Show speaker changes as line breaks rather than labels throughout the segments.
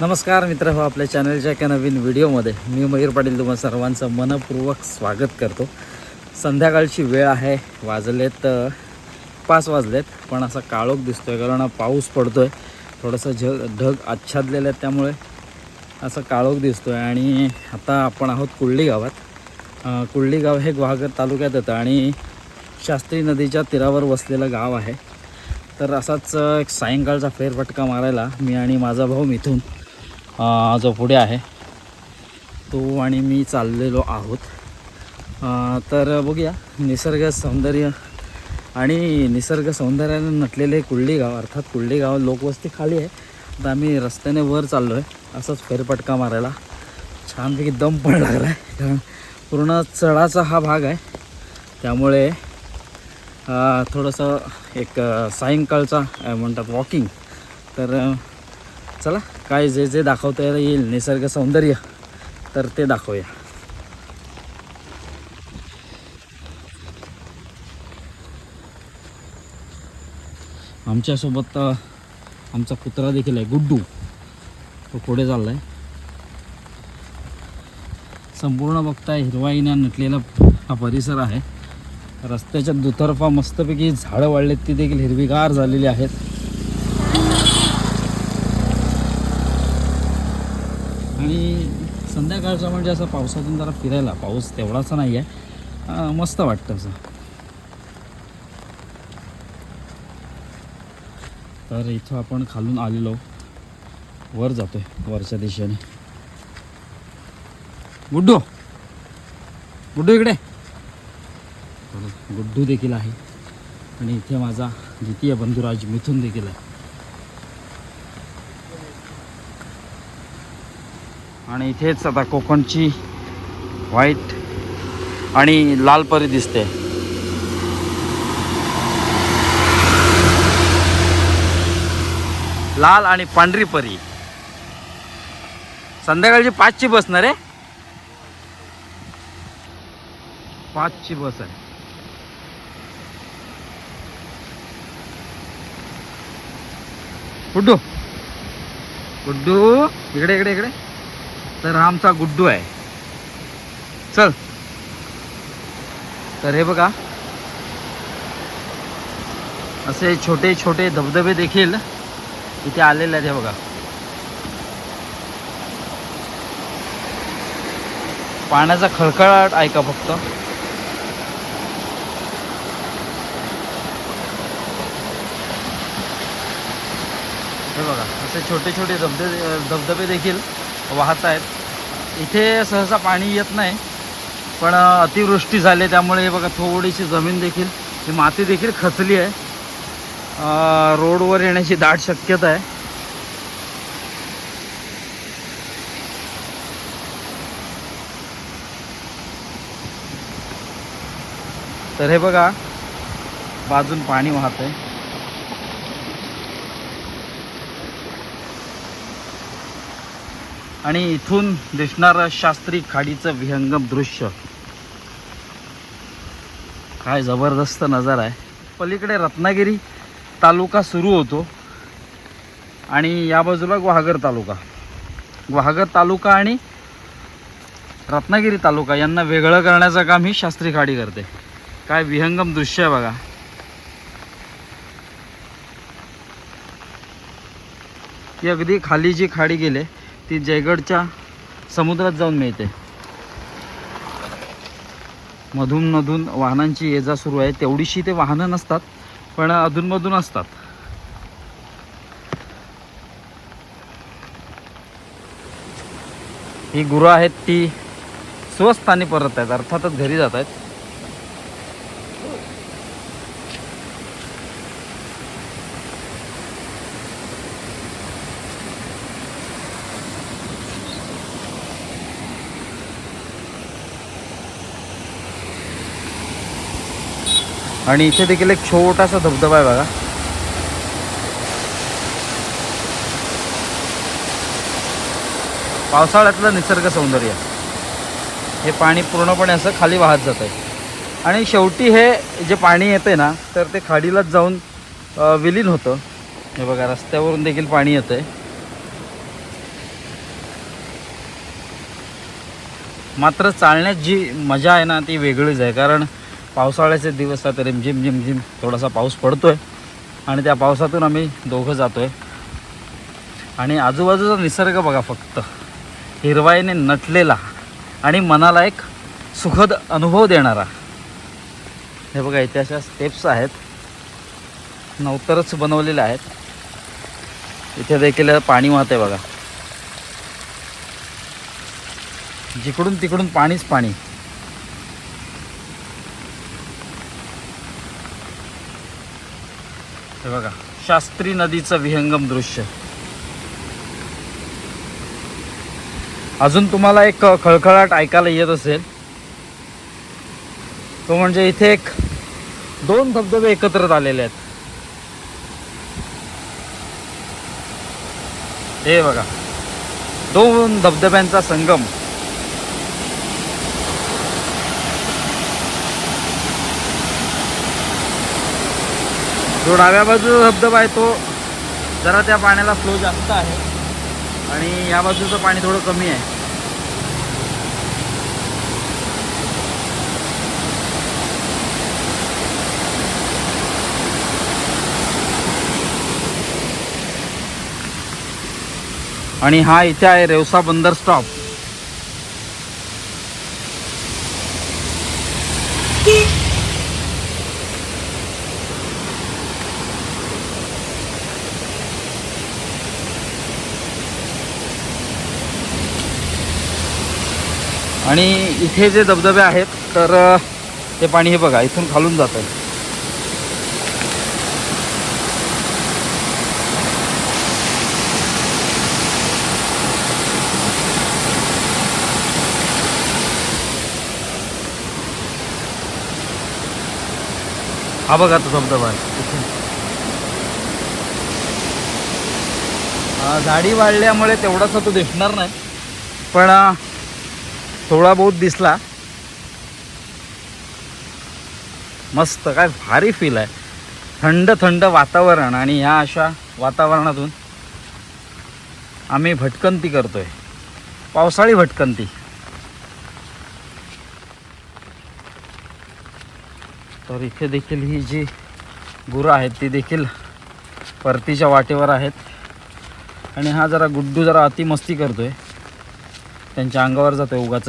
नमस्कार मित्र हो आपल्या चॅनलच्या एका नवीन व्हिडिओमध्ये मी मयूर पाटील तुम्हाला सर्वांचं मनपूर्वक स्वागत करतो. संध्याकाळची वेळ आहे वाजलेत पाच वाजलेत पण असा काळोख दिसतो आहे कारण पाऊस पडतो आहे थोडंसं झ ढग आच्छादलेलं आहेत त्यामुळे असं काळोख दिसतो आहे आणि आता आपण आहोत कुर्ली गावात. कुर्ली गाव हे गुहागर तालुक्यात येतं आणि शास्त्री नदीच्या तीरावर वसलेलं गाव आहे. तर असाच एक सायंकाळचा फेरफटका मारायला मी आणि माझा भाऊ मिथून जो पुढे आहे. तो आणि मी चाललेलो आहोत. तर बघूया निसर्ग सौंदर्य आणि निसर्ग सौंदर्याने नटलेले कुर्ली गाव अर्थात कुर्ली गाव लोकवस्ती खाली आहे. आता आम्ही रस्त्याने वर चाललो आहे असाच फेरपटका मारायला. छानपैकी दम पण लागला आहे. कारण पूर्ण चढाचा हा भाग आहे. त्यामुळे थोडंसं एक सायंकाळचा म्हणतात वॉकिंग तर चला काय जे जे दाखवता येईल निसर्ग सौंदर्य तर ते दाखवूया. आमच्यासोबत आमचा कुत्रा देखील आहे गुड्डू. तो पुढे चालला आहे संपूर्ण बघताय हिरवाईने नटलेला हा परिसर आहे. रस्त्याच्या दुतर्फा मस्तपैकी झाडं वाढलेत ती देखील हिरवीगार झालेली आहेत. आणि संध्याकाळचा म्हणजे असं पावसातून जरा फिरायला पाऊस तेवढासा नाही आहे मस्त वाटतं असं. तर इथं आपण खालून आलेलो. वर जातोय वरच्या दिशेने. गुड्डू! गुड्डू इकडे. गुड्डू देखील आहे. आणि इथे माझा द्वितीय बंधुराज मिथून देखील आहे. आणि इथेच आता कोकणची व्हाईट आणि लाल परी दिसते. लाल आणि पांढरी परी. संध्याकाळची पाचची बस ना रे? पाचची बस आहे. गुड्डू गुड्डू इकडे इकडे इकडे. तर हा आमचा गुड्डू आहे. चल. तर हे बघा. असे छोटे छोटे धबधबे देखील इथे आलेले आहेत हे बघा. पाण्याचा खळखळाट ऐका फक्त? हे बघा असे छोटे छोटे धबधबे धबधबे देखील वाहत आहेत. इथे सहसा पाणी येत नाही पण अतिवृष्टी झाली त्यामुळे हे बघा थोडीशी जमीन देखील ही माती देखील खचली आहे. रोडवर येण्याची दाट शक्यता आहे. तर हे बघा बाजून पाणी वाहत आहे आणि इथून दिसणारं शास्त्री खाडीचं विहंगम दृश्य. काय जबरदस्त नजारा आहे. पलीकडे रत्नागिरी तालुका सुरू होतो आणि या बाजूला गुहागर तालुका. गुहागर तालुका आणि रत्नागिरी तालुका यांना वेगळं करण्याचं काम ही शास्त्री खाडी करते. काय विहंगम दृश्य आहे बघा. ती अगदी खाली जी खाडी गेले ती जयगडच्या समुद्रात जाऊन मिळते. मधून मधून वाहनांची ये जा सुरू आहे. तेवढीशी ते वाहनं नसतात पण अधूनमधून असतात. ही गुरं आहेत ती स्वस्थानी परत आहेत अर्थातच घरी जात आहेत. आणि इथे देखील एक छोटासा धबधबा आहे बघा. पावसाळ्यातलं निसर्ग सौंदर्य. हे पाणी पूर्णपणे असं खाली वाहत जात आहे आणि शेवटी हे जे पाणी येते ना तर ते खाडीलाच जाऊन विलीन होतं. हे बघा रस्त्यावरून देखील पाणी येतं आहे मात्र चालण्यात जी मजा आहे ना ती वेगळीच आहे. कारण पावसाळ्याचे दिवस आहेत रिमझिम झिमझिम थोडासा पाऊस पडतो आहे आणि त्या पावसातून आम्ही दोघं जातो आहे आणि आजूबाजूचा निसर्ग बघा फक्त. हिरवाईने नटलेला आणि मनाला एक सुखद अनुभव देणारा. हे बघा इथे अशा स्टेप्स आहेत. नवतरच बनवलेल्या आहेत. इथे देखील पाणी वाहते बघा. जिकडून तिकडून पाणीच पाणी. हे बघा शास्त्री नदीचं विहंगम दृश्य. अजून तुम्हाला एक खळखळाट ऐकायला येत असेल. तो म्हणजे इथे एक दोन धबधबे एकत्र आलेले आहेत. हे बघा दोन धबधब्यांचा संगम. जो डाव्या बाजूचा धबधबा आहे तो जरा त्या पाण्याला फ्लो जास्त आहे. आणि या बाजूचं पाणी थोडं कमी आहे. आणि हा इथे आहे रेवसा बंदर स्टॉप आणि इथे जे धबधबे आहेत तर ते पाणी हे बघा इथून खालून जात आहे हा बघा तो धबधबा आहे झाडी वाढल्यामुळे तेवढासा तो दिसणार नाही. पण थोडा बहुत दिसला. मस्त काय भारी फील आहे. थंड थंड वातावरण आणि ह्या अशा वातावरणातून आम्ही भटकंती करतोय. पावसाळी भटकंती. तर इथे देखील ही जी गुरं आहेत ती देखील परतीच्या वाटेवर आहेत. आणि हा जरा गुड्डू जरा अतिमस्ती करतोय. त्यांच्या अंगावर जातोय उगाच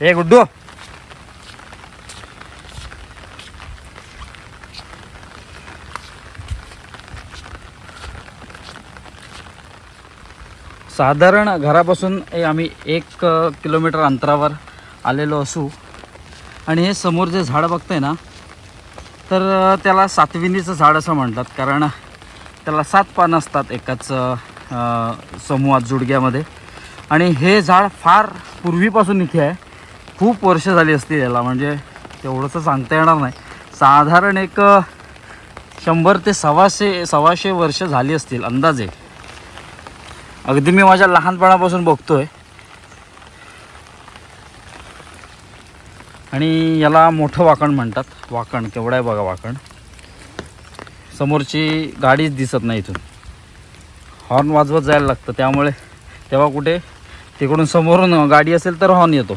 ए गुड्डू. साधारण घरापासून ए आम्ही एक किलोमीटर अंतरावर आलेलो असू. आणि हे समोर जे झाड बघतंय ना तर त्याला सातविनीचं झाड असं म्हणतात कारण त्याला सात पानं असतात एकाच समूहात जुडग्यामध्ये. आणि हे झाड फार पूर्वीपासून इथे आहे. खूप वर्ष झाली असतील याला म्हणजे तेवढंसं सांगता येणार नाही. साधारण एक शंभर ते सव्वाशे सव्वाशे वर्ष झाली असतील अंदाजे. अगदी मी माझ्या लहानपणापासून बघतो आहे आणि याला मोठं वाकण म्हणतात. वाकण केवढं आहे बघा वाकण. समोरची गाडीच दिसत नाही इथून. हॉर्न वाजवत जायला लागतं त्यामुळे तेव्हा कुठे तिकडून समोरून गाडी असेल तर हॉर्न येतो.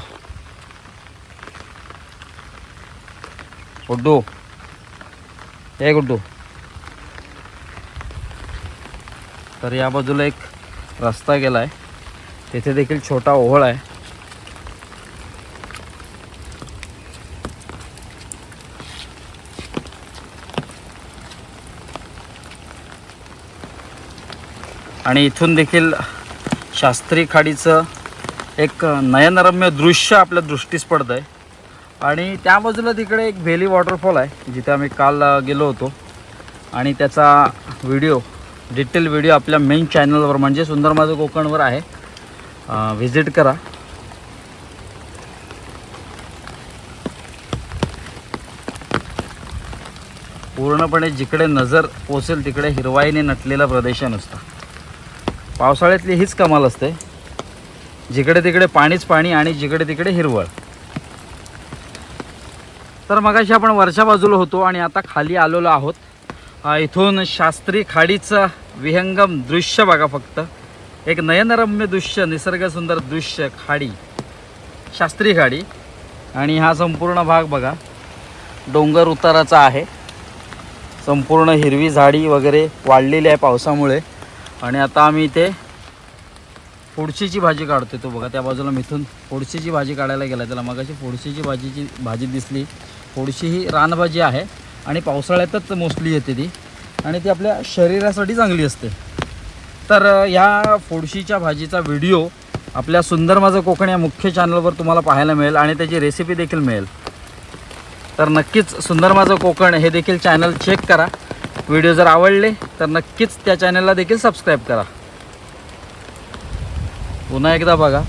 गुड्डू. हे गुड्डू. तर या बाजूला एक रस्ता गेला आहे तिथे देखील छोटा ओहळ आहे. आणि इथून देखील शास्त्री खाडीचं एक नयनरम्य दृश्य आपल्या दृष्टीस पडतं आहे आणि त्या बाजूला तिकडे एक भेली वॉटरफॉल आहे जिथे आम्ही काल गेलो होतो. आणि त्याचा व्हिडिओ डिटेल व्हिडिओ आपल्या मेन चॅनलवर म्हणजे सुंदर माझं कोकणवर आहे. व्हिजिट करा. पूर्णपणे जिकडे नजर पोचेल तिकडे हिरवाईने नटलेला प्रदेश नुसता. पावसाळ्यातली हीच कमाल असते. जिकडे तिकडे पाणीच पाणी आणि जिकडे तिकडे हिरवळ. तर मगाशी आपण वरच्या बाजूला होतो आणि आता खाली आलेलो आहोत. इथून शास्त्री खाडीचं विहंगम दृश्य बघा फक्त. एक नयनरम्य दृश्य निसर्ग सुंदर दृश्य खाडी. शास्त्री खाडी. आणि हा संपूर्ण भाग बघा. डोंगर उताराचा आहे. संपूर्ण हिरवी झाडी वगैरे वाढलेली आहे पावसामुळे. आणि आता आम्ही इथे फोडशीची भाजी काढतो तो बघा त्या बाजूला मिथून फोडशीची भाजी काढायला गेला त्याला मगाशी फोडशीची भाजीची भाजी दिसली. फोडशी ही रानभाजी आहे आणि पावसाळ्यातच मोस्टली येते ती. आणि ती आपल्या शरीरासाठी चांगली असते. तर ह्या या फोडशीच्या भाजीचा व्हिडिओ आपल्या सुंदर माझं कोकण या मुख्य चॅनलवर तुम्हाला पाहायला मिळेल आणि त्याची रेसिपी देखील मिळेल. तर नक्कीच सुंदर माझं कोकण हे देखील चॅनल चेक करा. व्हिडिओ जर आवडले तर नक्कीच त्या चॅनलला देखील सबस्क्राईब करा. पुन्हा एकदा बघा.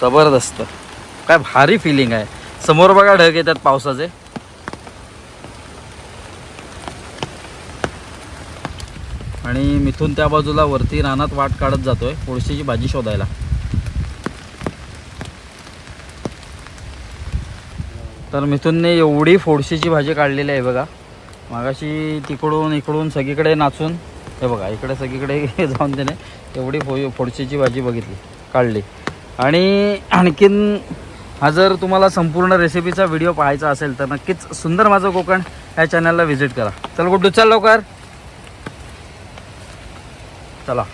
जबरदस्त. काय भारी फिलिंग आहे. समोर बघा ढग येतात पावसाचे. आणि मिथून त्या बाजूला वरती रानात वाट काढत जातोय. पुळशीची भाजी शोधायला. तर मिथूनने एवढी फोडशीची भाजी काढलेली आहे बघा. मागाशी तिकडून इकडून सगळीकडे नाचून हे बघा इकडे सगळीकडे जाऊन त्याने एवढी फो फोडशीची भाजी बघितली काढली. आणि आणखीन हा जर तुम्हाला संपूर्ण रेसिपीचा व्हिडिओ पाहायचा असेल तर नक्कीच सुंदर माझं कोकण या चॅनलला व्हिजिट करा. चल गुड्डू चल लवकर. चला.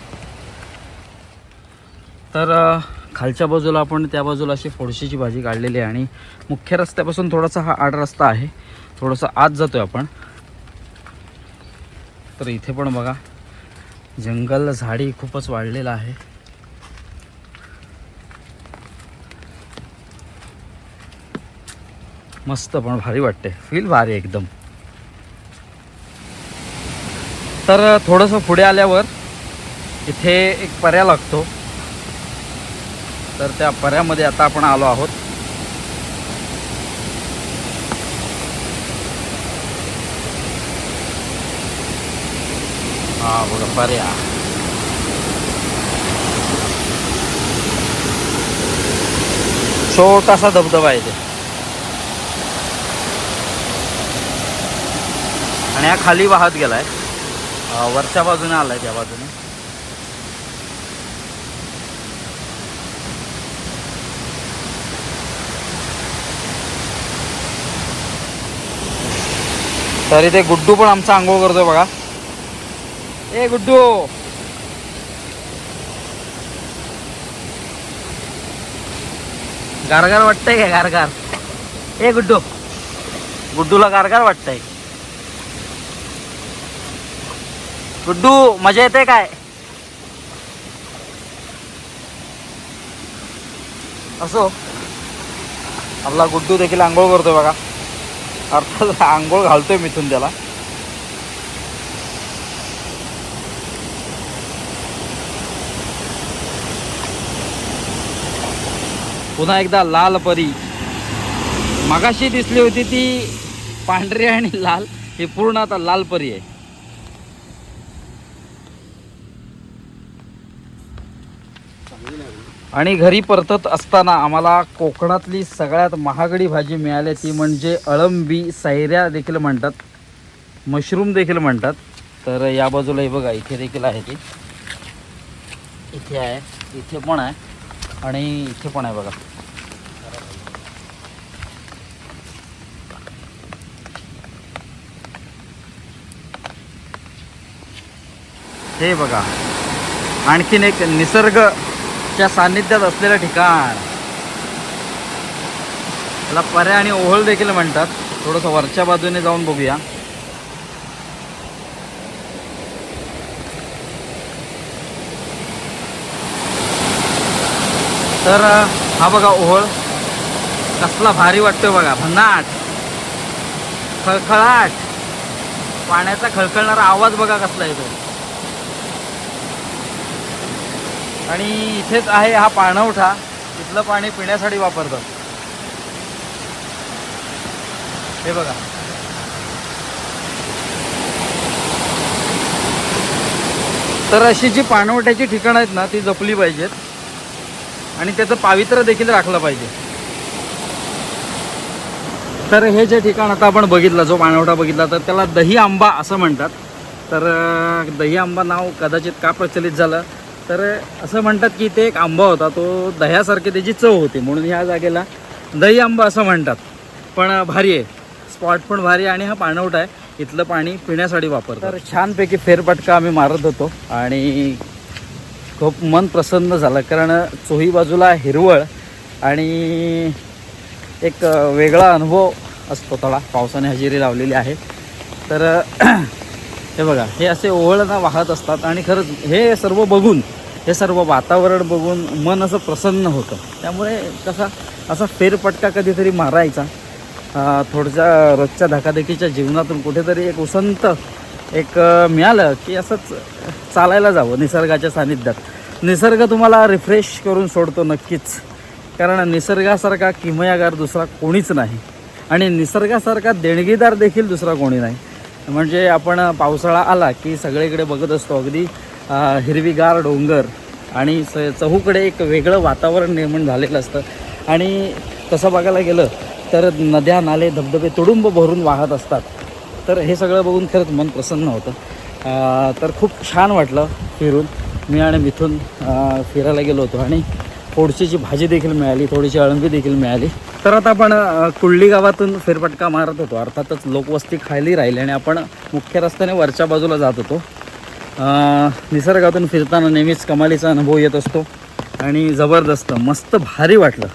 तर खालच्या बाजूला आपण त्या बाजूला अशी फोडशीची भाजी काढलेली आहे आणि मुख्य रस्त्यापासून थोडासा हा आड रस्ता आहे. थोडंसं आत जातो आहे आपण. तर इथे पण बघा जंगल झाडी खूपच वाढलेलं आहे. मस्त पण भारी वाटते फील भारी एकदम. तर थोडंसं पुढे आल्यावर इथे एक पर्या लागतो. तर त्या पर्यामध्ये आता आपण आलो आहोत. हा बघा पर्या. छोटासा धबधबा आहे ते. आणि हा खाली वाहत गेलाय. वरच्या बाजूने आलाय त्या बाजूने. तर इथे गुड्डू पण आमचा आंघोळ करतोय बघा. ए गुड्डू! गारगार वाटतंय का गारगार? ए गुड्डू! गुड्डूला गारगार वाटतंय. गुड्डू मजा येते काय? असो. आपला गुड्डू देखील आंघोळ करतोय बघा. अर्थात आंघोळ घालतोय मिथून त्याला. पुन्हा एकदा लाल परी. मगाशी दिसली होती ती पांढरी आणि लाल. ही पूर्ण आता लाल परी आहे. आणि घरी परतत असताना आम्हाला कोकणातली सगळ्यात महागडी भाजी मिळाली. ती म्हणजे अळंबी सैऱ्या देखील म्हणतात. मशरूम देखील म्हणतात. तर या बाजूला हे बघा इथे देखील आहे ती. इथे आहे इथे पण आहे आणि इथे पण आहे बघा. हे बघा आणखीन एक निसर्ग च्या सान्निध्यात असलेलं ठिकाण. त्याला पर्या आणि ओहळ देखील म्हणतात. थोडंसं वरच्या बाजूने जाऊन बघूया. तर हा बघा ओहळ. कसला भारी वाटतोय बघा. भन्नाट. खळखळाट. पाण्याचा खळखळणारा आवाज बघा कसला येतो आणि इथेच आहे हा पाणवठा. इथलं पाणी पिण्यासाठी वापरतात. हे बघा. तर अशी जी पाणवठ्याची ठिकाणं आहेत ना ती जपली पाहिजेत. आणि त्याचं पावित्र्य देखील राखलं पाहिजे. तर हे जे ठिकाण आता आपण बघितलं जो पाणवठा बघितला तर त्याला दही आंबा असं म्हणतात. तर दही आंबा नाव कदाचित का प्रचलित झालं? तर असं म्हणतात की ते एक आंबा होता तो दह्यासारखी त्याची चव होती म्हणून ह्या जागेला दही आंबा असं म्हणतात. पण भारी आहे. स्पॉट पण भारी आहे आणि हा पाणवठा आहे. इथलं पाणी पिण्यासाठी वापरतो तर छानपैकी फेरपटका आम्ही मारत होतो आणि खूप मन प्रसन्न झालं कारण चोही बाजूला हिरवळ आणि एक वेगळा अनुभव असतो थोडा. पावसाने हजेरी लावलेली आहे. तर हे बघा हे असे ओहळना वाहत असतात आणि खरंच हे सर्व बघून हे सर्व वातावरण बघून मन असं प्रसन्न होतं. त्यामुळे कसा असा फेरपटका कधीतरी मारायचा. अ, रोजच्या धकाधकीच्या जीवनातून कुठेतरी एक उसंत एक मिळालं की असंच चालायला जावं निसर्गाच्या सानिध्यात निसर्ग तुम्हाला रिफ्रेश करून सोडतो नक्कीच. कारण निसर्गासारखा किमयागार दुसरा कोणीच नाही. आणि निसर्गासारखा देणगीदार देखील दुसरा कोणी नाही. म्हणजे आपण पावसाळा आला की सगळीकडे बघत असतो. अगदी हिरवीगार डोंगर आणि स चहूकडे एक वेगळं वातावरण निर्माण झालेलं असतं. आणि तसं बघायला गेलं तर नद्या नाले धबधबे तुडुंब भरून वाहत असतात. तर हे सगळं बघून खरंच मन प्रसन्न होतं. तर खूप छान वाटलं फिरून. मी आणि मिथून फिरायला गेलो होतो आणि थोडशीची भाजी देखील मिळाली थोडीशी अळंबी देखील मिळाली. तर आता आपण अं, गावातून फेरफटका मारत होतो. अर्थातच लोकवस्ती खाली राहिली आणि आपण मुख्य रस्त्याने वरच्या बाजूला जात होतो. निसर्गातून फिरताना नेहमीच कमालीचा अनुभव येत असतो आणि जबरदस्त मस्त भारी वाटलं.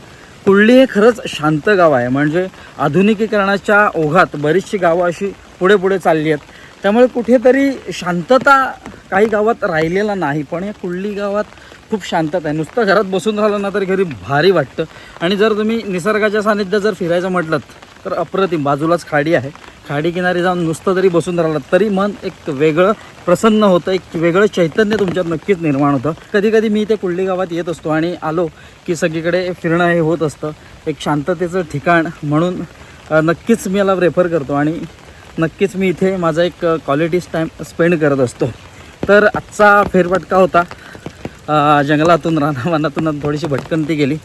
कुर्ली हे खरंच शांत गाव आहे. म्हणजे आधुनिकीकरणाच्या ओघात बरीचशी गावं अशी पुढे पुढे चालली आहेत. त्यामुळे कुठेतरी शांतता काही गावात राहिलेला नाही. पण या कुर्ली गावात खूप शांतता आहे. नुसतं घरात बसून राहिलं ना तरी घरी भारी वाटतं. आणि जर तुम्ही निसर्गाच्या सानिध्यात जर फिरायचं म्हटलं तर अप्रतिम. बाजूलाच खाडी आहे. खाडी किनारी जाऊन नुसतं जरी बसून राहिलं तरी मन एक वेगळं प्रसन्न होतं. एक वेगळं चैतन्य तुमच्यात नक्कीच निर्माण होतं. कधी कधी मी इथे कुल्ली गावात येत असतो आणि आलो की सगळीकडे फिरणं हे होत असतं. एक शांततेचं ठिकाण म्हणून नक्कीच मी याला रेफर करतो आणि नक्कीच मी इथे माझा एक क्वालिटीज टाईम स्पेंड करत असतो. तर आजचा फेरफटका होता. जंगलातून रानावनातून थोडीशी भटकंती गेली.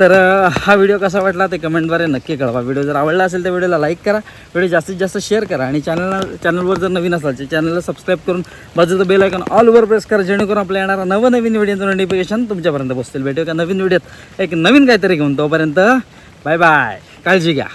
तर हा व्हिडिओ कसा वाटला ते कमेंटद्वारे नक्की कळवा. व्हिडिओ जर आवडला असेल तर व्हिडिओला लाईक करा. व्हिडिओ जास्तीत जास्त शेअर करा आणि चॅनलला चॅनलवर जर नवीन असाल तर चॅनलला सबस्क्राईब करून बाजूचं बेल आयकॉन ऑलवर प्रेस करा जेणेकरून आपल्या येणारा नवनवीन व्हिडिओचं नोटिफिकेशन तुमच्यापर्यंत पोहोचतील. भेटू का नवीन व्हिडिओत. एक नवीन काहीतरी घेऊन. तोपर्यंत बाय बाय काळजी घ्या.